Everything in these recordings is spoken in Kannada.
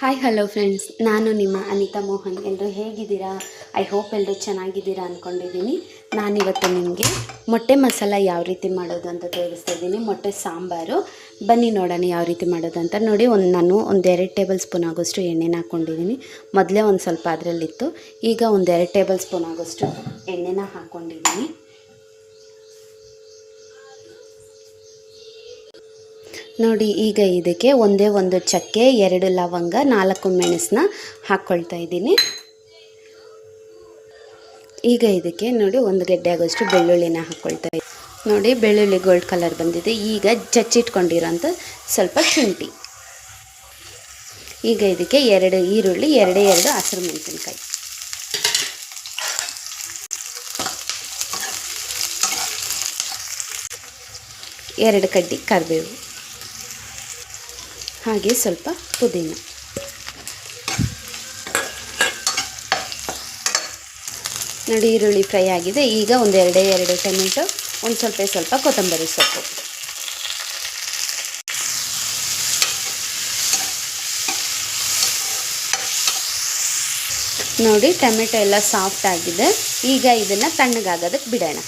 ಹಾಯ್ ಹಲೋ ಫ್ರೆಂಡ್ಸ್ ನಾನು ನಿಮ್ಮ ಅನಿತಾ ಮೋಹನ್. ಎಲ್ಲರೂ ಹೇಗಿದ್ದೀರಾ? ಐ ಹೋಪ್ ಎಲ್ಲರೂ ಚೆನ್ನಾಗಿದ್ದೀರಾ ಅಂದ್ಕೊಂಡಿದ್ದೀನಿ ನಾನಿವತ್ತು ನಿಮಗೆ ಮೊಟ್ಟೆ ಮಸಾಲ ಯಾವ ರೀತಿ ಮಾಡೋದು ಅಂತ ತೋರಿಸ್ತಾ ಇದ್ದೀನಿ. ಮೊಟ್ಟೆ ಸಾಂಬಾರು. ಬನ್ನಿ ನೋಡೋಣ ಯಾವ ರೀತಿ ಮಾಡೋದು ಅಂತ. ನೋಡಿ, ಒಂದು ನಾನು ಒಂದೆರಡು ಟೇಬಲ್ ಸ್ಪೂನ್ ಆಗೋಷ್ಟು ಎಣ್ಣೆನ ಹಾಕ್ಕೊಂಡಿದ್ದೀನಿ ಮೊದಲೇ ಒಂದು ಸ್ವಲ್ಪ ಅದರಲ್ಲಿತ್ತು. ಈಗ ಒಂದೆರಡು ಟೇಬಲ್ ಸ್ಪೂನ್ ಆಗೋಷ್ಟು ಎಣ್ಣೆನ ಹಾಕ್ಕೊಂಡಿದ್ದೀನಿ ನೋಡಿ, ಈಗ ಇದಕ್ಕೆ ಒಂದೇ ಒಂದು ಚಕ್ಕೆ, ಎರಡು ಲವಂಗ, ನಾಲ್ಕು ಮೆಣಸನ್ನ ಹಾಕ್ಕೊಳ್ತಾ ಇದ್ದೀನಿ. ಈಗ ಇದಕ್ಕೆ ನೋಡಿ, ಒಂದು ಗೆಡ್ಡೆ ಆಗೋಷ್ಟು ಬೆಳ್ಳುಳ್ಳಿನ ಹಾಕ್ಕೊಳ್ತಾ ಇದ್ದೀನಿ. ನೋಡಿ, ಬೆಳ್ಳುಳ್ಳಿ ಗೋಲ್ಡ್ ಕಲರ್ ಬಂದಿದೆ. ಈಗ ಜಚ್ಚಿಟ್ಕೊಂಡಿರೋಂಥ ಸ್ವಲ್ಪ ಶುಂಠಿ. ಈಗ ಇದಕ್ಕೆ ಎರಡು ಈರುಳ್ಳಿ, ಎರಡೇ ಎರಡು ಹಸಿರು ಮೆಣಸಿನ್ಕಾಯಿ. ಎರಡು ಕಡ್ಡಿ ಕರಿಬೇವು. ಹಾಗೆ ಸ್ವಲ್ಪ ಪುದೀನ. ನೋಡಿ ಈರುಳ್ಳಿ ಫ್ರೈ ಆಗಿದೆ. ಈಗ ಒಂದು ಎರಡೇ ಎರಡು ಟೊಮೆಟೊ, ಒಂದು ಸ್ವಲ್ಪ ಸ್ವಲ್ಪ ಕೊತ್ತಂಬರಿ ಸೊಪ್ಪು. ನೋಡಿ, ಟೊಮೆಟೊ ಎಲ್ಲ ಸಾಫ್ಟ್ ಆಗಿದೆ. ಈಗ ಇದನ್ನು ತಣ್ಣಗಾಗೋದಕ್ಕೆ ಬಿಡೋಣ.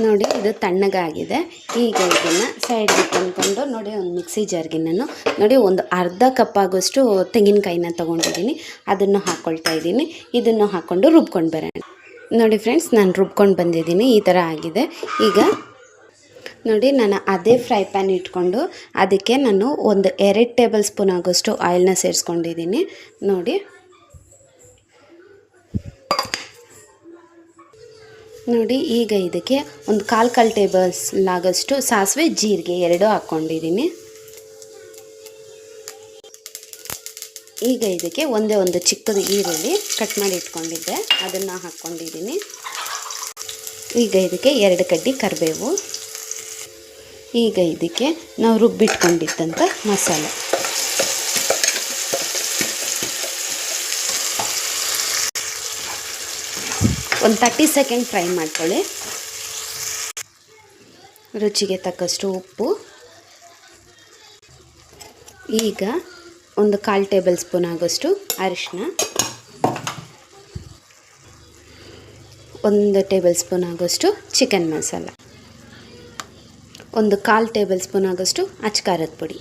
ನೋಡಿ, ಇದು ತಣ್ಣಗಾಗಿದೆ. ಈಗ ಇದನ್ನು ಸೈಡ್ಗೆ ತಂದ್ಕೊಂಡು ನೋಡಿ, ಒಂದು ಮಿಕ್ಸಿ ಜಾರ್ಗೆ ನಾನು ನೋಡಿ, ಒಂದು ಅರ್ಧ ಕಪ್ ಆಗೋಷ್ಟು ತೆಂಗಿನಕಾಯಿನ ತೊಗೊಂಡಿದ್ದೀನಿ. ಅದನ್ನು ಹಾಕ್ಕೊಳ್ತಾ ಇದ್ದೀನಿ. ಇದನ್ನು ಹಾಕ್ಕೊಂಡು ರುಬ್ಕೊಂಡು ಬರೋಣ. ನೋಡಿ ಫ್ರೆಂಡ್ಸ್ ನಾನು ರುಬ್ಕೊಂಡು ಬಂದಿದ್ದೀನಿ. ಈ ಥರ ಆಗಿದೆ. ಈಗ ನೋಡಿ, ನಾನು ಅದೇ ಫ್ರೈ ಪ್ಯಾನ್ ಇಟ್ಕೊಂಡು ಅದಕ್ಕೆ ನಾನು ಒಂದು ಎರಡು ಟೇಬಲ್ ಸ್ಪೂನ್ ಆಗೋಷ್ಟು ಆಯಿಲ್ನ ಸೇರಿಸ್ಕೊಂಡಿದ್ದೀನಿ. ನೋಡಿ. ನೋಡಿ, ಈಗ ಇದಕ್ಕೆ ಒಂದು ಕಾಲು ಕಾಲು ಟೇಬಲ್ಸ್ ಆಗೋಷ್ಟು ಸಾಸಿವೆ ಜೀರಿಗೆ ಎರಡೂ ಹಾಕ್ಕೊಂಡಿದ್ದೀನಿ. ಈಗ ಇದಕ್ಕೆ ಒಂದೇ ಒಂದು ಚಿಕ್ಕದು ಈರುಳ್ಳಿ ಕಟ್ ಮಾಡಿ ಇಟ್ಕೊಂಡಿದ್ದೆ, ಅದನ್ನು ಹಾಕ್ಕೊಂಡಿದ್ದೀನಿ. ಈಗ ಇದಕ್ಕೆ ಎರಡು ಕಡ್ಡಿ ಕರಿಬೇವು. ಈಗ ಇದಕ್ಕೆ ನಾವು ರುಬ್ಬಿಟ್ಕೊಂಡಿದ್ದಂಥ ಮಸಾಲೆ. ಒಂದು ತರ್ಟಿ ಸೆಕೆಂಡ್ ಫ್ರೈ ಮಾಡ್ಕೊಳ್ಳಿ. ರುಚಿಗೆ ತಕ್ಕಷ್ಟು ಉಪ್ಪು. ಈಗ ಒಂದು ಕಾಲು ಟೇಬಲ್ ಸ್ಪೂನ್ ಆಗೋಷ್ಟು ಅರಿಶಿನ ಒಂದು ಟೇಬಲ್ ಸ್ಪೂನ್ ಆಗೋಷ್ಟು ಚಿಕನ್ ಮಸಾಲ. ಒಂದು ಕಾಲು ಟೇಬಲ್ ಸ್ಪೂನ್ ಆಗೋಷ್ಟು ಅಚ್ಕಾರದ ಪುಡಿ.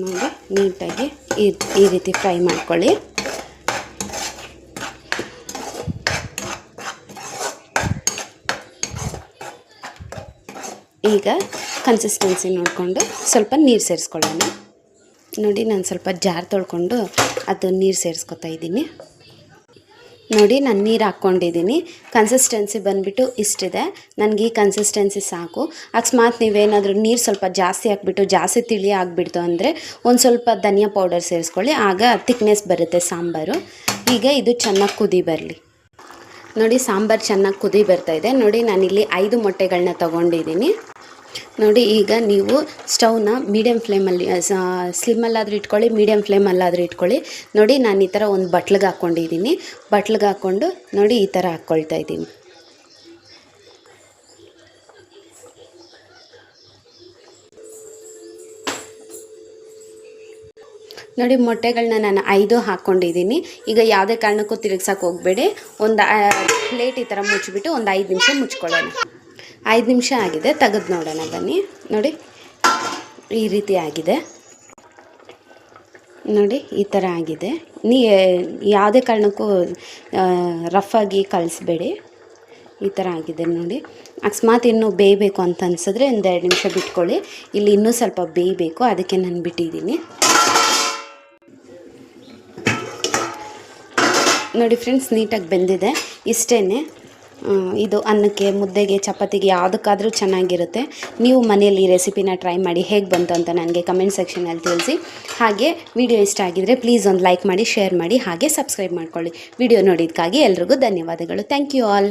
ನೋಡಿ, ನೀಟಾಗಿ ಈ ಈ ರೀತಿ ಫ್ರೈ ಮಾಡ್ಕೊಳ್ಳಿ. ಈಗ ಕನ್ಸಿಸ್ಟೆನ್ಸಿ ನೋಡಿಕೊಂಡು ಸ್ವಲ್ಪ ನೀರು ಸೇರಿಸ್ಕೊಳ್ಳೋಣ. ನೋಡಿ, ನಾನು ಸ್ವಲ್ಪ ಜಾರ್ ತೊಳ್ಕೊಂಡು ಅದು ನೀರು ಸೇರಿಸ್ಕೊತಾ ಇದ್ದೀನಿ. ನೋಡಿ, ನಾನು ನೀರು ಹಾಕ್ಕೊಂಡಿದ್ದೀನಿ. ಕನ್ಸಿಸ್ಟೆನ್ಸಿ ಬಂದುಬಿಟ್ಟು ಇಷ್ಟಿದೆ. ನನಗೆ ಈ ಕನ್ಸಿಸ್ಟೆನ್ಸಿ ಸಾಕು. ಅಕಸ್ಮಾತ್ ನೀವೇನಾದರೂ ನೀರು ಸ್ವಲ್ಪ ಜಾಸ್ತಿ ಹಾಕ್ಬಿಟ್ಟು, ಜಾಸ್ತಿ ತಿಳಿ ಆಗಿಬಿಡ್ತು ಅಂದರೆ ಒಂದು ಸ್ವಲ್ಪ ಧನಿಯಾ ಪೌಡರ್ ಸೇರಿಸ್ಕೊಳ್ಳಿ. ಆಗ ತಿಕ್ನೆಸ್ ಬರುತ್ತೆ ಸಾಂಬಾರು. ಈಗ ಇದು ಚೆನ್ನಾಗಿ ಕುದಿ ಬರಲಿ. ನೋಡಿ ಸಾಂಬಾರು ಚೆನ್ನಾಗಿ ಕುದಿ ಬರ್ತಾ ಇದೆ. ನೋಡಿ ನಾನಿಲ್ಲಿ ಐದು ಮೊಟ್ಟೆಗಳನ್ನ ತೊಗೊಂಡಿದ್ದೀನಿ. ನೋಡಿ ಈಗ ನೀವು ಸ್ಟವ್ನ ಮೀಡಿಯಮ್ ಫ್ಲೇಮಲ್ಲಿ ಸ್ಲಿಮ್ಮಲ್ಲಾದರೂ ಇಟ್ಕೊಳ್ಳಿ ಮೀಡಿಯಮ್ ಫ್ಲೇಮಲ್ಲಾದರೂ ಇಟ್ಕೊಳ್ಳಿ. ನೋಡಿ ನಾನು ಈ ಥರ ಒಂದು ಬಟ್ಲಿಗೆ ಹಾಕ್ಕೊಂಡಿದ್ದೀನಿ ಬಟ್ಲಿಗೆ ಹಾಕ್ಕೊಂಡು ನೋಡಿ ಈ ಥರ ಹಾಕ್ಕೊಳ್ತಾ ಇದ್ದೀನಿ. ನೋಡಿ ಮೊಟ್ಟೆಗಳನ್ನ ನಾನು ಐದು ಹಾಕ್ಕೊಂಡಿದ್ದೀನಿ ಈಗ ಯಾವುದೇ ಕಾರಣಕ್ಕೂ ತಿರುಗ್ಸಕ್ಕೆ ಹೋಗಬೇಡಿ. ಒಂದು ಪ್ಲೇಟ್ ಈ ಥರ ಮುಚ್ಚಿಬಿಟ್ಟು ಒಂದು ಐದು ನಿಮಿಷ ಮುಚ್ಕೊಳ್ಳೋಣ. ಐದು ನಿಮಿಷ ಆಗಿದೆ, ತೆಗೆದು ನೋಡೋಣ, ಬನ್ನಿ. ನೋಡಿ, ಈ ರೀತಿ ಆಗಿದೆ. ನೋಡಿ, ಈ ಥರ ಆಗಿದೆ. ನೀ ಯಾವುದೇ ಕಾರಣಕ್ಕೂ ರಫಾಗಿ ಕಲಿಸ್ಬೇಡಿ. ಈ ಥರ ಆಗಿದೆ, ನೋಡಿ. ಅಕಸ್ಮಾತ್ ಇನ್ನೂ ಬೇಯಬೇಕು ಅಂತ ಅನ್ಸಿದ್ರೆ ಒಂದು ಎರಡು ನಿಮಿಷ ಬಿಟ್ಕೊಳ್ಳಿ. ಇಲ್ಲಿ ಇನ್ನೂ ಸ್ವಲ್ಪ ಬೇಯಬೇಕು, ಅದಕ್ಕೆ ನಾನು ಬಿಟ್ಟಿದ್ದೀನಿ. ನೋಡಿ ಫ್ರೆಂಡ್ಸ್ ನೀಟಾಗಿ ಬೆಂದಿದೆ. ಇಷ್ಟೇ ಇದು ಅನ್ನಕ್ಕೆ, ಮುದ್ದೆಗೆ, ಚಪಾತಿಗೆ ಯಾವುದಕ್ಕಾದರೂ ಚೆನ್ನಾಗಿರುತ್ತೆ. ನೀವು ಮನೆಯಲ್ಲಿ ಈ ರೆಸಿಪಿನ ಟ್ರೈ ಮಾಡಿ ಹೇಗೆ ಬಂತು ಅಂತ ನನಗೆ ಕಮೆಂಟ್ ಸೆಕ್ಷನಲ್ಲಿ ತಿಳಿಸಿ. ಹಾಗೆ ವಿಡಿಯೋ ಇಷ್ಟ ಆಗಿದರೆ ಪ್ಲೀಸ್ ಒಂದು ಲೈಕ್ ಮಾಡಿ ಶೇರ್ ಮಾಡಿ, ಹಾಗೆ ಸಬ್ಸ್ಕ್ರೈಬ್ ಮಾಡ್ಕೊಳ್ಳಿ. ವಿಡಿಯೋ ನೋಡಿದ್ದಕ್ಕಾಗಿ ಎಲ್ರಿಗೂ ಧನ್ಯವಾದಗಳು. Thank you all